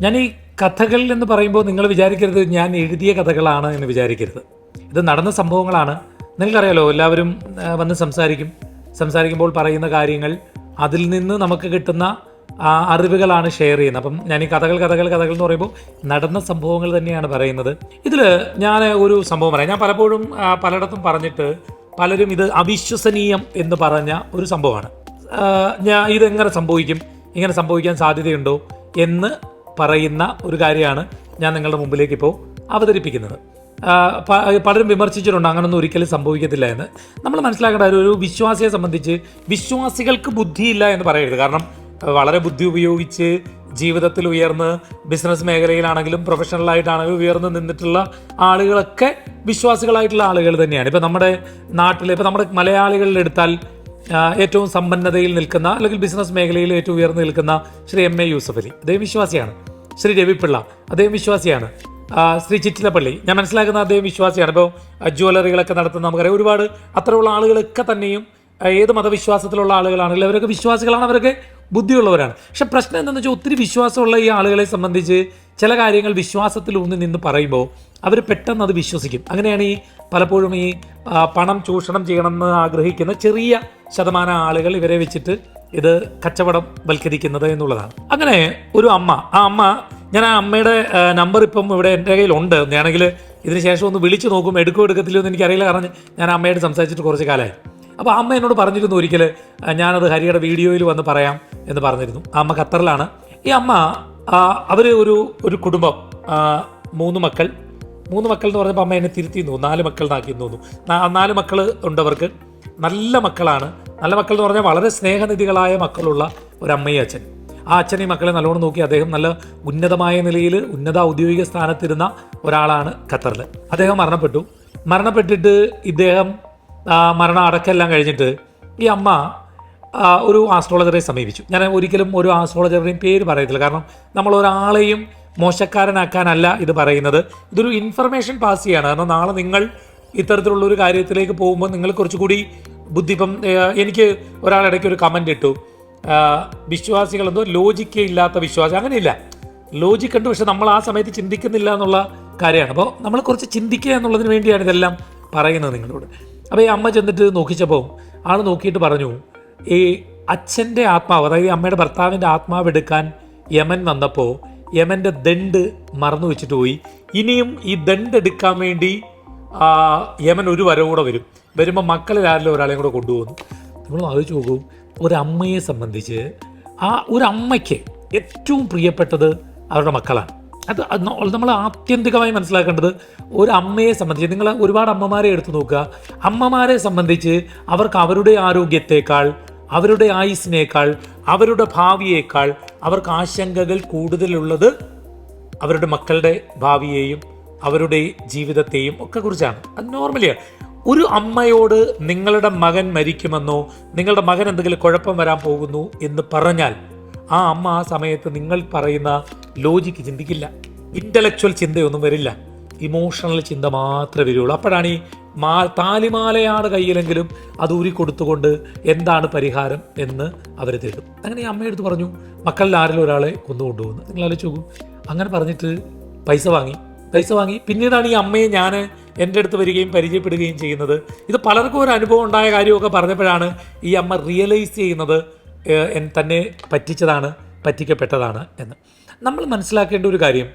ഞാൻ ഈ കഥകൾ എന്ന് പറയുമ്പോൾ നിങ്ങൾ വിചാരിക്കരുത് ഞാൻ എഴുതിയ കഥകളാണ് എന്ന് വിചാരിക്കരുത്. ഇത് നടന്ന സംഭവങ്ങളാണ്. നിങ്ങൾക്കറിയാലോ എല്ലാവരും വന്ന് സംസാരിക്കും. സംസാരിക്കുമ്പോൾ പറയുന്ന കാര്യങ്ങൾ അതിൽ നിന്ന് നമുക്ക് കിട്ടുന്ന അറിവുകളാണ് ഷെയർ ചെയ്യുന്നത്. അപ്പം ഞാൻ ഈ കഥകൾ കഥകൾ കഥകൾ എന്ന് പറയുമ്പോൾ നടന്ന സംഭവങ്ങൾ തന്നെയാണ് പറയുന്നത്. ഇതിൽ ഞാൻ ഒരു സംഭവം പറയാം. ഞാൻ പലപ്പോഴും പലയിടത്തും പറഞ്ഞിട്ട് പലരും ഇത് അവിശ്വസനീയം എന്ന് പറഞ്ഞ ഒരു സംഭവമാണ്. ഞാൻ ഇതെങ്ങനെ സംഭവിക്കും? ഇങ്ങനെ സംഭവിക്കാൻ സാധ്യതയുണ്ടോ? എന്ന് പറയുന്ന ഒരു കാര്യമാണ് ഞാൻ നിങ്ങളുടെ മുമ്പിലേക്ക് ഇപ്പോൾ അവതരിപ്പിക്കുന്നത്. പലരും വിമർശിച്ചിട്ടുണ്ട് അങ്ങനൊന്നും ഒരിക്കലും സംഭവിക്കത്തില്ല എന്ന്. നമ്മൾ മനസ്സിലാക്കേണ്ട ഒരു- വിശ്വാസിയെ സംബന്ധിച്ച് വിശ്വാസികൾക്ക് ബുദ്ധിയില്ല എന്ന് പറയരുത്. കാരണം വളരെ ബുദ്ധി ഉപയോഗിച്ച് ജീവിതത്തിൽ ഉയർന്ന് ബിസിനസ് മേഖലയിലാണെങ്കിലും പ്രൊഫഷണലായിട്ടാണെങ്കിലും ഉയർന്ന് നിന്നിട്ടുള്ള ആളുകളൊക്കെ വിശ്വാസികളായിട്ടുള്ള ആളുകൾ തന്നെയാണ്. ഇപ്പം നമ്മുടെ നാട്ടിൽ ഇപ്പം നമ്മുടെ മലയാളികളിൽ എടുത്താൽ ഏറ്റവും സമ്പന്നതയിൽ നിൽക്കുന്ന അല്ലെങ്കിൽ ബിസിനസ് മേഖലയിൽ ഏറ്റവും ഉയർന്നു നിൽക്കുന്ന ശ്രീ എം എ യൂസഫലി അദ്ദേഹം വിശ്വാസിയാണ്. ശ്രീ രവിപിള്ള. അദ്ദേഹം വിശ്വാസിയാണ്. ശ്രീ ചിറ്റിലപ്പള്ളി. ഞാൻ മനസ്സിലാക്കുന്ന അദ്ദേഹം വിശ്വാസിയാണ്. ഇപ്പോൾ ജ്വല്ലറികളൊക്കെ നടത്തുന്ന നമുക്കറിയാം. ഒരുപാട് അത്തരമുള്ള ആളുകളൊക്കെ തന്നെയും ഏത് മതവിശ്വാസത്തിലുള്ള ആളുകളാണെങ്കിലും അവരൊക്കെ വിശ്വാസികളാണ്. അവരൊക്കെ ബുദ്ധിയുള്ളവരാണ്. പക്ഷെ പ്രശ്നം എന്താണെന്ന് വെച്ചാൽ ഒത്തിരി വിശ്വാസമുള്ള ഈ ആളുകളെ സംബന്ധിച്ച് ചില കാര്യങ്ങൾ വിശ്വാസത്തിൽ ഊന്നി നിന്ന് പറയുമ്പോൾ അവർ പെട്ടെന്ന് അത് വിശ്വസിക്കും. അങ്ങനെയാണ് ഈ പലപ്പോഴും ഈ പണം ചൂഷണം ചെയ്യണമെന്ന് ആഗ്രഹിക്കുന്ന ചെറിയ ശതമാനം ആളുകൾ ഇവരെ വെച്ചിട്ട് ഇത് കച്ചവടം വൽക്കരിക്കുന്നത് എന്നുള്ളതാണ്. അങ്ങനെ ഒരു അമ്മ ആ അമ്മ ഞാൻ ആ അമ്മയുടെ നമ്പർ ഇപ്പം ഇവിടെ എന്റെ കയ്യിലുണ്ട്. ഞാണെങ്കിൽ ഇതിന് ശേഷം ഒന്ന് വിളിച്ചു നോക്കും എടുക്കോ എടുക്കത്തില്ലോ എന്ന് എനിക്കറിയില്ല. കാരണം ഞാൻ അമ്മയോട് സംസാരിച്ചിട്ട് കുറച്ച് കാലമായി. അപ്പോൾ അമ്മ എന്നോട് പറഞ്ഞിരുന്നു ഒരിക്കൽ ഞാനത് ഹരിയുടെ വീഡിയോയിൽ വന്ന് പറയാം എന്ന് പറഞ്ഞിരുന്നു. ആ അമ്മ ഖത്തറിലാണ്. ഈ അമ്മ അവർ ഒരു ഒരു കുടുംബം മൂന്ന് മക്കൾ. മൂന്ന് മക്കൾ എന്ന് പറഞ്ഞപ്പോൾ അമ്മ എന്നെ തിരുത്തി തോന്നുന്നു നാല് മക്കൾ നാക്കി തോന്നുന്നു നാല് മക്കൾ ഉണ്ടവർക്ക്. നല്ല മക്കളാണ്. നല്ല മക്കൾ എന്ന് പറഞ്ഞാൽ വളരെ സ്നേഹനിധികളായ മക്കളുള്ള ഒരു അമ്മയും അച്ഛൻ ആ അച്ഛനെ മക്കളെ നല്ലോണം നോക്കി അദ്ദേഹം നല്ല ഉന്നതമായ നിലയിൽ ഉന്നത ഔദ്യോഗിക സ്ഥാനത്തിരുന്ന ഒരാളാണ് ഖത്തറിൽ അദ്ദേഹം മരണപ്പെട്ടു. മരണപ്പെട്ടിട്ട് ഇദ്ദേഹം മരണം അടക്കെല്ലാം കഴിഞ്ഞിട്ട് ഈ അമ്മ ഒരു ആസ്ട്രോളജറെ സമീപിച്ചു. ഞാൻ ഒരിക്കലും ഒരു ആസ്ട്രോളജറുടെയും പേര് പറയത്തില്ല. കാരണം നമ്മൾ ഒരാളെയും മോശക്കാരനാക്കാനല്ല ഇത് പറയുന്നത്. ഇതൊരു ഇൻഫർമേഷൻ പാസ് ചെയ്യാണ്. കാരണം നാളെ നിങ്ങൾ ഇത്തരത്തിലുള്ള ഒരു കാര്യത്തിലേക്ക് പോകുമ്പോൾ നിങ്ങൾ കുറച്ചുകൂടി ബുദ്ധി ഇപ്പം എനിക്ക് ഒരാളിടയ്ക്ക് ഒരു കമന്റ് ഇട്ടു. വിശ്വാസികളൊന്നും ലോജിക്കേ ഇല്ലാത്ത വിശ്വാസം അങ്ങനെയില്ല. ലോജിക് ഉണ്ട് പക്ഷെ നമ്മൾ ആ സമയത്ത് ചിന്തിക്കുന്നില്ല എന്നുള്ള കാര്യമാണ്. അപ്പോൾ നമ്മൾ കുറച്ച് ചിന്തിക്കുക എന്നുള്ളതിന് വേണ്ടിയാണ് ഇതെല്ലാം പറയുന്നത് നിങ്ങളോട്. അപ്പോൾ ഈ അമ്മ ചെന്നിട്ട് നോക്കിച്ചപ്പോൾ ആൾ നോക്കിയിട്ട് പറഞ്ഞു ഈ അച്ഛന്റെ ആത്മാവ് അതായത് അമ്മയുടെ ഭർത്താവിന്റെ ആത്മാവ് എടുക്കാൻ യമൻ വന്നപ്പോൾ യമന്റെ ദണ്ട് മറന്നു വെച്ചിട്ട് പോയി. ഇനിയും ഈ ദണ്ട് എടുക്കാൻ വേണ്ടി യമൻ ഒരു വരവൂടെ വരും. വരുമ്പോൾ മക്കളിൽ ആരെങ്കിലും ഒരാളെയും കൂടെ കൊണ്ടുപോകുന്നു. നമ്മൾ ആലോചിച്ച് നോക്കും ഒരമ്മയെ സംബന്ധിച്ച് ആ ഒരു അമ്മയ്ക്ക് ഏറ്റവും പ്രിയപ്പെട്ടത് അവരുടെ മക്കളാണ്. അത് നമ്മൾ ആത്യന്തികമായി മനസ്സിലാക്കേണ്ടത് ഒരു അമ്മയെ സംബന്ധിച്ച്. നിങ്ങൾ ഒരുപാട് അമ്മമാരെ എടുത്തു നോക്കുക. അമ്മമാരെ സംബന്ധിച്ച് അവർക്ക് അവരുടെ ആരോഗ്യത്തേക്കാൾ അവരുടെ ആയുസിനേക്കാൾ അവരുടെ ഭാവിയേക്കാൾ അവർക്ക് ആശങ്കകൾ കൂടുതലുള്ളത് അവരുടെ മക്കളുടെ ഭാവിയെയും അവരുടെ ജീവിതത്തെയും ഒക്കെ കുറിച്ചാണ്. അത് നോർമലിയാണ് ഒരു അമ്മയോട് നിങ്ങളുടെ മകൻ മരിക്കുമെന്നോ നിങ്ങളുടെ മകൻ എന്തെങ്കിലും കുഴപ്പം വരാൻ പോകുന്നു എന്ന് പറഞ്ഞാൽ ആ അമ്മ ആ സമയത്ത് നിങ്ങൾ പറയുന്ന ലോജിക്ക് ചിന്തിക്കില്ല. ഇന്റലക്ച്വൽ ചിന്തയൊന്നും വരില്ല. ഇമോഷണൽ ചിന്ത മാത്രമേ വരുള്ളൂ. അപ്പോഴാണ് ഈ മാ താലിമാലയാണ് കയ്യിലെങ്കിലും അത് ഊരി കൊടുത്തുകൊണ്ട് എന്താണ് പരിഹാരം എന്ന് അവർ തേടും. അങ്ങനെ ഈ അമ്മയെടുത്ത് പറഞ്ഞു മക്കളിൽ ആരെങ്കിലും ഒരാളെ കൊന്നുകൊണ്ടുപോകുന്നു. നിങ്ങൾ ആലോചിച്ച് അങ്ങനെ പറഞ്ഞിട്ട് പൈസ വാങ്ങി. പൈസ വാങ്ങി. പിന്നീടാണ് ഈ അമ്മയെ ഞാൻ എന്റെ അടുത്ത് വരികയും പരിചയപ്പെടുകയും ചെയ്യുന്നത്. ഇത് പലർക്കും ഒരു അനുഭവം ഉണ്ടായ കാര്യമൊക്കെ പറഞ്ഞപ്പോഴാണ് ഈ അമ്മ റിയലൈസ് ചെയ്യുന്നത് തന്നെ പറ്റിച്ചതാണ് പറ്റിക്കപ്പെട്ടതാണ് എന്ന്. നമ്മൾ മനസ്സിലാക്കേണ്ട ഒരു കാര്യം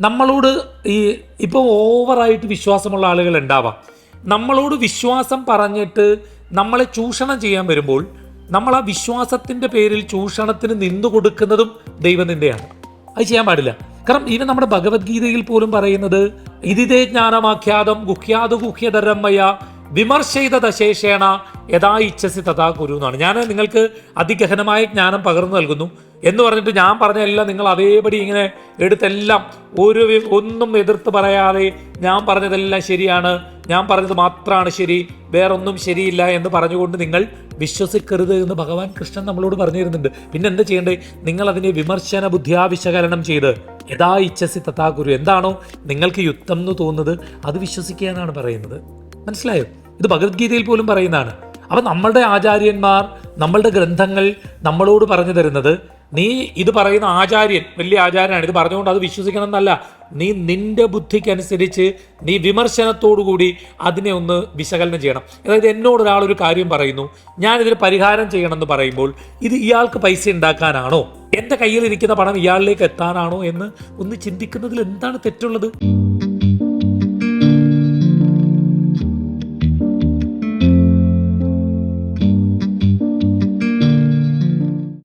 നമ്മളോട് ഈ ഇപ്പോൾ ഓവറായിട്ട് വിശ്വാസമുള്ള ആളുകൾ ഉണ്ടാവാം. നമ്മളോട് വിശ്വാസം പറഞ്ഞിട്ട് നമ്മളെ ചൂഷണം ചെയ്യാൻ വരുമ്പോൾ നമ്മൾ ആ വിശ്വാസത്തിന്റെ പേരിൽ ചൂഷണത്തിന് നിന്നു കൊടുക്കുന്നതും ദൈവനിന്ദയാണ് അത് ചെയ്യാൻ പാടില്ല. കാരണം ഈവൻ നമ്മുടെ ഭഗവത്ഗീതയിൽ പോലും പറയുന്നത് ഇതിതേ ജ്ഞാനമാഖ്യാതം ഗുഹ്യാതു ഗുഹ്യതരമ്മയ വിമർശയിത ശേഷേണ യഥാ ഇച്ഛസി തഥാ കുരു എന്നാണ്. ഞാൻ നിങ്ങൾക്ക് അതിഗഹനമായ ജ്ഞാനം പകർന്നു നൽകുന്നു എന്ന് പറഞ്ഞിട്ട് ഞാൻ പറഞ്ഞ എല്ലാം നിങ്ങൾ അതേപടി ഇങ്ങനെ എടുത്തെല്ലാം ഒരു ഒന്നും എതിർത്ത് പറയാതെ ഞാൻ പറഞ്ഞതെല്ലാം ശരിയാണ് ഞാൻ പറഞ്ഞത് മാത്രമാണ് ശരി വേറൊന്നും ശരിയില്ല എന്ന് പറഞ്ഞുകൊണ്ട് നിങ്ങൾ വിശ്വസിക്കരുത് എന്ന് ഭഗവാൻ കൃഷ്ണൻ നമ്മളോട് പറഞ്ഞു തരുന്നുണ്ട്. പിന്നെ എന്താ ചെയ്യേണ്ടത്? നിങ്ങൾ അതിനെ വിമർശന ബുദ്ധിയാ വിശകലനം ചെയ്ത് യഥാ ഇച്ഛസി തഥാ കുരു എന്താണോ നിങ്ങൾക്ക് യുദ്ധം എന്ന് തോന്നുന്നത് അത് വിശ്വസിക്കുക എന്നാണ് പറയുന്നത്. മനസ്സിലായോ? ഇത് ഭഗവത്ഗീതയിൽ പോലും പറയുന്നതാണ്. അപ്പം നമ്മളുടെ ആചാര്യന്മാർ നമ്മളുടെ ഗ്രന്ഥങ്ങൾ നമ്മളോട് പറഞ്ഞു തരുന്നത് നീ ഇത് പറയുന്ന ആചാര്യൻ വലിയ ആചാര്യനാണ് ഇത് പറഞ്ഞുകൊണ്ട് അത് വിശ്വസിക്കണം എന്നല്ല നീ നിന്റെ ബുദ്ധിക്കനുസരിച്ച് നീ വിമർശനത്തോടുകൂടി അതിനെ ഒന്ന് വിശകലനം ചെയ്യണം. അതായത് എന്നോട് ഒരാളൊരു കാര്യം പറയുന്നു ഞാനിതിന് പരിഹാരം ചെയ്യണമെന്ന് പറയുമ്പോൾ ഇത് ഇയാൾക്ക് പൈസ ഉണ്ടാക്കാനാണോ? എന്റെ കയ്യിൽ ഇരിക്കുന്ന പണം ഇയാളിലേക്ക് എത്താനാണോ? എന്ന് ഒന്ന് ചിന്തിക്കുന്നതിൽ എന്താണ് തെറ്റുള്ളത്?